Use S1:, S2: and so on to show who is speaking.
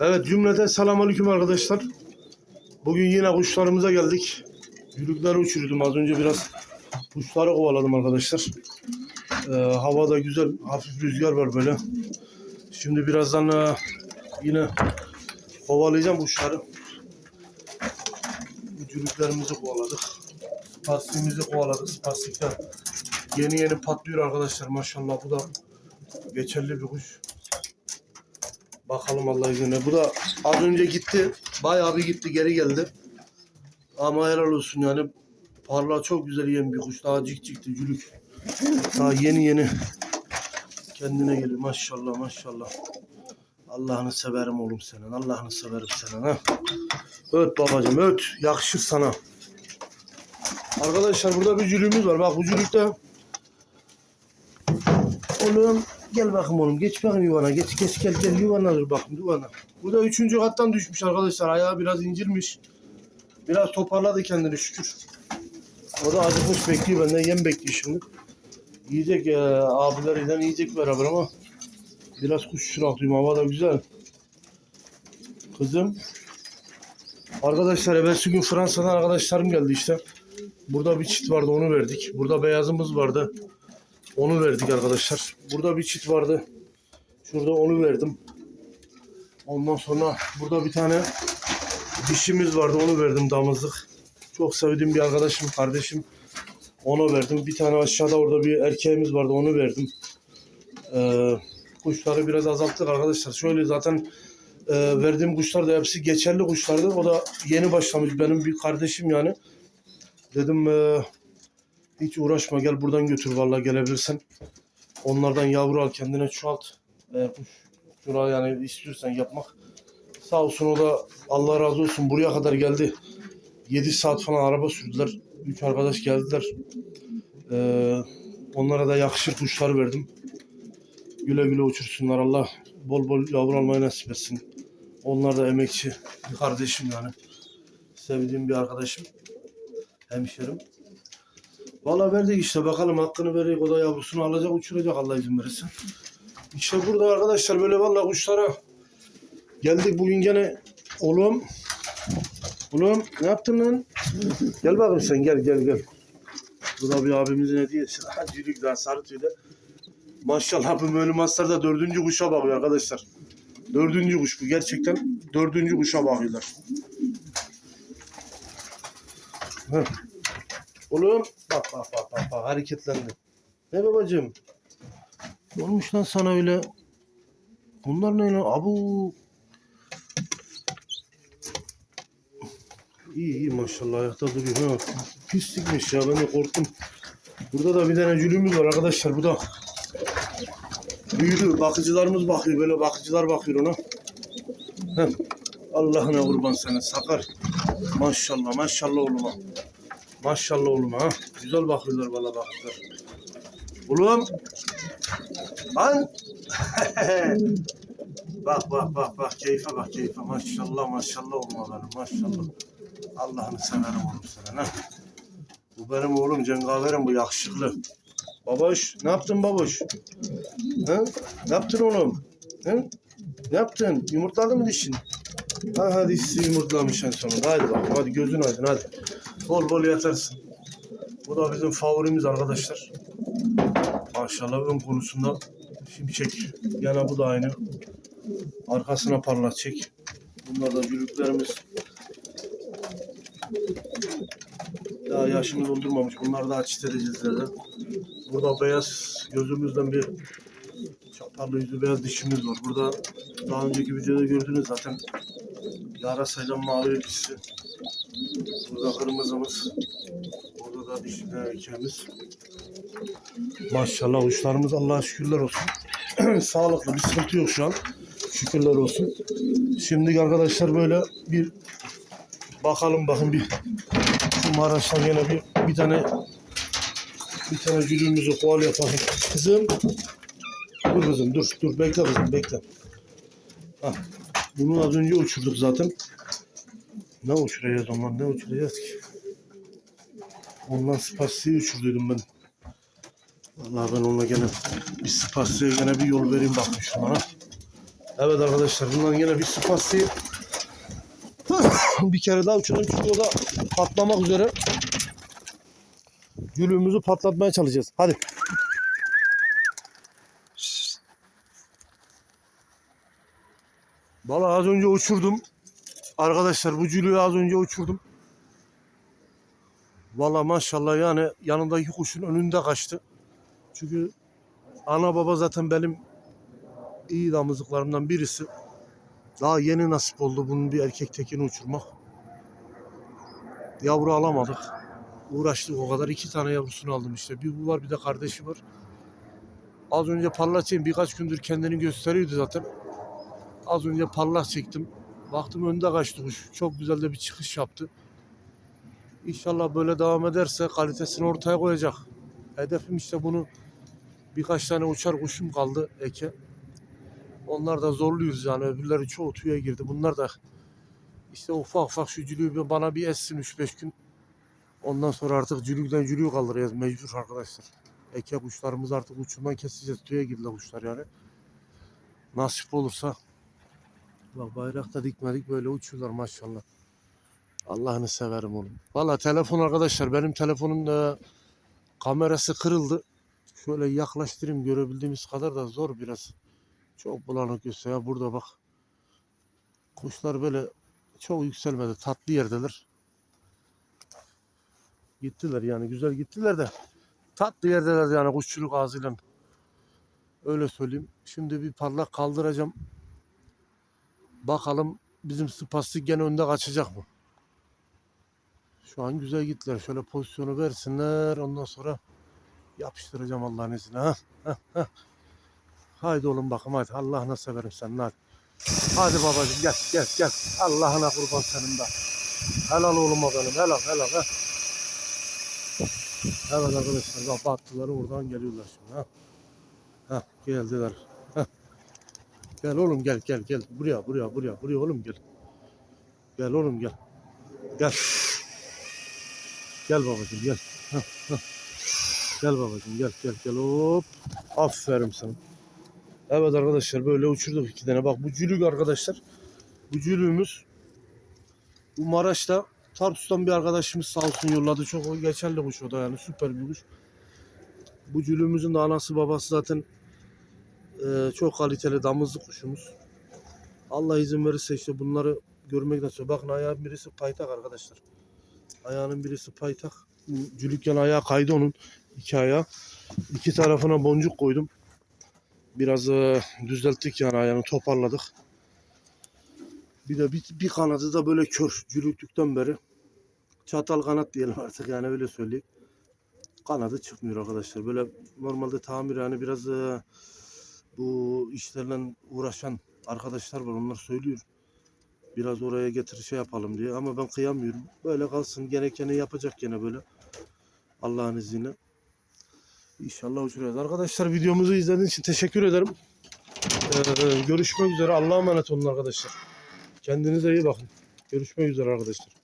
S1: Evet cümleten selamünaleyküm arkadaşlar. Bugün yine kuşlarımıza geldik. Yülükleri uçurdum az önce biraz kuşları kovaladım arkadaşlar. Ee, hava da güzel hafif rüzgar var böyle. Şimdi birazdan e, yine kovalayacağım kuşları. Bu Cülüklerimizi kovaladık. Spastiğimizi kovaladık. Spastikler yeni yeni patlıyor arkadaşlar maşallah. Bu da geçerli bir kuş. Bakalım Allah izniyle. Bu da az önce gitti. Bayağı bir gitti geri geldi. Ama helal olsun yani. Parla çok güzel yiyen bir kuş. Daha cik cikti cülük. Daha yeni yeni kendine geliyor. Maşallah maşallah. Allah'ını severim oğlum senin. Allah'ını severim senin. Ha? Öt babacığım öt. Yakışır sana. Arkadaşlar burada bir cülüğümüz var. Bak bu cülükte Oğlum gel bakayım oğlum. Geç bakayım yuvana. Geç geç gel gel yuvana dur bakayım yuvana. Bu da üçüncü kattan düşmüş arkadaşlar. Ayağı biraz incirmiş. Biraz toparladı kendini şükür. O da acıkmış bekliyor benden yem bekliyor şimdi. Yiyecek e, abileriyle yiyecek beraber ama biraz kuş şıraklıyım. Hava da güzel. Kızım. Arkadaşlar evvelsi gün Fransa'dan arkadaşlarım geldi işte. Burada bir çit vardı onu verdik. Burada beyazımız vardı. Onu verdik arkadaşlar. Burada bir çit vardı. Şurada onu verdim. Ondan sonra burada bir tane dişimiz vardı. Onu verdim damızlık. Çok sevdiğim bir arkadaşım, kardeşim. Onu verdim. Bir tane aşağıda orada bir erkeğimiz vardı. Onu verdim. Ee, kuşları biraz azalttık arkadaşlar. Şöyle zaten e, verdiğim kuşlar da hepsi geçerli kuşlardı. O da yeni başlamış. Benim bir kardeşim yani. Dedim e, hiç uğraşma gel buradan götür vallahi gelebilirsen. Onlardan yavru al kendine çoğalt. Eğer kuş şura yani istiyorsan yapmak. Sağ olsun o da Allah razı olsun buraya kadar geldi. 7 saat falan araba sürdüler. Üç arkadaş geldiler. Ee, onlara da yakışır kuşlar verdim. Güle güle uçursunlar Allah. Bol bol yavru almayı nasip etsin. Onlar da emekçi bir kardeşim yani. Sevdiğim bir arkadaşım. Hemşerim. Valla verdik işte bakalım hakkını verecek o da yavrusunu alacak uçuracak Allah izin verirse. İşte burada arkadaşlar böyle valla kuşlara geldik bugün gene oğlum oğlum ne yaptın lan? Gel bakayım sen gel gel gel. Bu da bir abimizin hediyesi. Daha sarı tüyde. Maşallah bu bölüm da dördüncü kuşa bakıyor arkadaşlar. Dördüncü kuş bu gerçekten dördüncü kuşa bakıyorlar. Heh. Oğlum bak bak bak bak bak hareketlendi. Ne babacığım? Ne olmuş lan sana öyle? Bunlar ne lan? Abu. İyi iyi maşallah ayakta duruyor. Ha. Pislikmiş ya ben de korktum. Burada da bir tane cülüğümüz var arkadaşlar. Bu da büyüdü. Bakıcılarımız bakıyor böyle bakıcılar bakıyor ona. Heh. Allah'ına kurban sana sakar. Maşallah maşallah oğluma. Maşallah oğlum ha. Güzel bakıyorlar valla bakıyorlar. Oğlum. Lan. bak bak bak bak keyfe bak keyfe. Maşallah maşallah benim maşallah. Allah'ını severim oğlum sana. Ha. Bu benim oğlum cengaverim bu yakışıklı. Baboş ne yaptın baboş? Ha? Ne yaptın oğlum? Ha? Ne yaptın? Yumurtladı mı dişin? Ha hadi yumurtlamış en sonunda. Hadi bakalım hadi gözün aydın hadi. Bol bol yatarsın. Bu da bizim favorimiz arkadaşlar. Maşallah ön konusunda şimşek. Yana bu da aynı. Arkasına parlatacak. Bunlar da gülüklerimiz. Daha yaşını doldurmamış. Bunlar daha çit edeceğiz dedi. Burada beyaz gözümüzden bir çaparlı yüzü beyaz dişimiz var. Burada daha önceki videoda gördünüz zaten. Yarasayla mavi dişisi. Burada kırmızımız. Burada da dişli erkeğimiz. Maşallah uçlarımız Allah'a şükürler olsun. Sağlıklı bir sıkıntı yok şu an. Şükürler olsun. Şimdi arkadaşlar böyle bir bakalım bakın bir şu Maraş'tan yine bir bir tane bir tane gülümüzü koal yapalım. Kızım dur kızım dur dur bekle kızım bekle. Hah. Bunu az önce uçurduk zaten. Ne uçuracağız ondan ne uçuracağız ki? Ondan spasiyi uçurduydum ben. Vallahi ben ona gene bir spasiye gene bir yol vereyim bakayım şuna. Evet arkadaşlar bundan yine bir spasti bir kere daha uçurdum çünkü o da patlamak üzere. Gülümüzü patlatmaya çalışacağız. Hadi. Vallahi az önce uçurdum. Arkadaşlar bu cülüğü az önce uçurdum. Vallahi maşallah yani yanındaki kuşun önünde kaçtı. Çünkü ana baba zaten benim iyi damızlıklarımdan birisi. Daha yeni nasip oldu bunun bir erkek tekini uçurmak. Yavru alamadık. Uğraştık o kadar. iki tane yavrusunu aldım işte. Bir bu var bir de kardeşi var. Az önce parlak çektim. Birkaç gündür kendini gösteriyordu zaten. Az önce parlak çektim. Baktım önde kaçtı kuş. Çok güzel de bir çıkış yaptı. İnşallah böyle devam ederse kalitesini ortaya koyacak. Hedefim işte bunu birkaç tane uçar kuşum kaldı eke. Onlar da zorluyoruz yani öbürleri çoğu tüye girdi. Bunlar da işte ufak ufak şu cülüğü bana bir essin 3-5 gün. Ondan sonra artık cülükten cülüğü kaldıracağız mecbur arkadaşlar. Eke kuşlarımız artık uçurman keseceğiz. Tüye girdiler kuşlar yani. Nasip olursa Bak bayrakta dikmedik böyle uçuyorlar maşallah. Allah'ını severim oğlum. Valla telefon arkadaşlar benim telefonun da kamerası kırıldı. Şöyle yaklaştırayım görebildiğimiz kadar da zor biraz. Çok bulanık gösteriyor. Burada bak. Kuşlar böyle çok yükselmedi. Tatlı yerdeler. Gittiler yani güzel gittiler de. Tatlı yerdeler yani kuşçuluk ağzıyla. Öyle söyleyeyim. Şimdi bir parlak kaldıracağım. Bakalım bizim spastik gene önde kaçacak mı? Şu an güzel gittiler. Şöyle pozisyonu versinler. Ondan sonra yapıştıracağım Allah'ın izniyle. Ha? Ha, ha. Haydi oğlum bakım hadi. Allah'ına severim sen hadi. Hadi babacığım gel gel gel. Allah'ına kurban senin de. Helal oğluma benim. Helal helal. Ha. Evet arkadaşlar bak battıları oradan geliyorlar şimdi. Ha. Ha geldiler. Gel oğlum gel gel gel. Buraya buraya buraya buraya oğlum gel. Gel oğlum gel. Gel. Gel babacığım gel. Hah, hah. Gel babacığım gel gel gel hop. Aferin sana. Evet arkadaşlar böyle uçurduk iki tane. Bak bu cülük arkadaşlar. Bu cülüğümüz bu Maraş'ta Tartus'tan bir arkadaşımız sağ olsun yolladı. Çok geçerli kuş o da yani süper bir kuş. Bu cülüğümüzün de anası babası zaten e, çok kaliteli damızlık kuşumuz. Allah izin verirse işte bunları görmek nasip. Bakın ayağın birisi paytak arkadaşlar. Ayağının birisi paytak. Cülükken ayağı kaydı onun. iki ayağı. İki tarafına boncuk koydum. Biraz e, düzelttik yani ayağını toparladık. Bir de bir, bir kanadı da böyle kör. Cülüktükten beri. Çatal kanat diyelim artık yani öyle söyleyeyim. Kanadı çıkmıyor arkadaşlar. Böyle normalde tamir yani biraz e, bu işlerle uğraşan arkadaşlar var. Onlar söylüyor. Biraz oraya getir şey yapalım diye. Ama ben kıyamıyorum. Böyle kalsın. Gerekeni yapacak gene böyle. Allah'ın izniyle. İnşallah uçuracağız. Arkadaşlar videomuzu izlediğiniz için teşekkür ederim. Ee, görüşmek üzere. Allah'a emanet olun arkadaşlar. Kendinize iyi bakın. Görüşmek üzere arkadaşlar.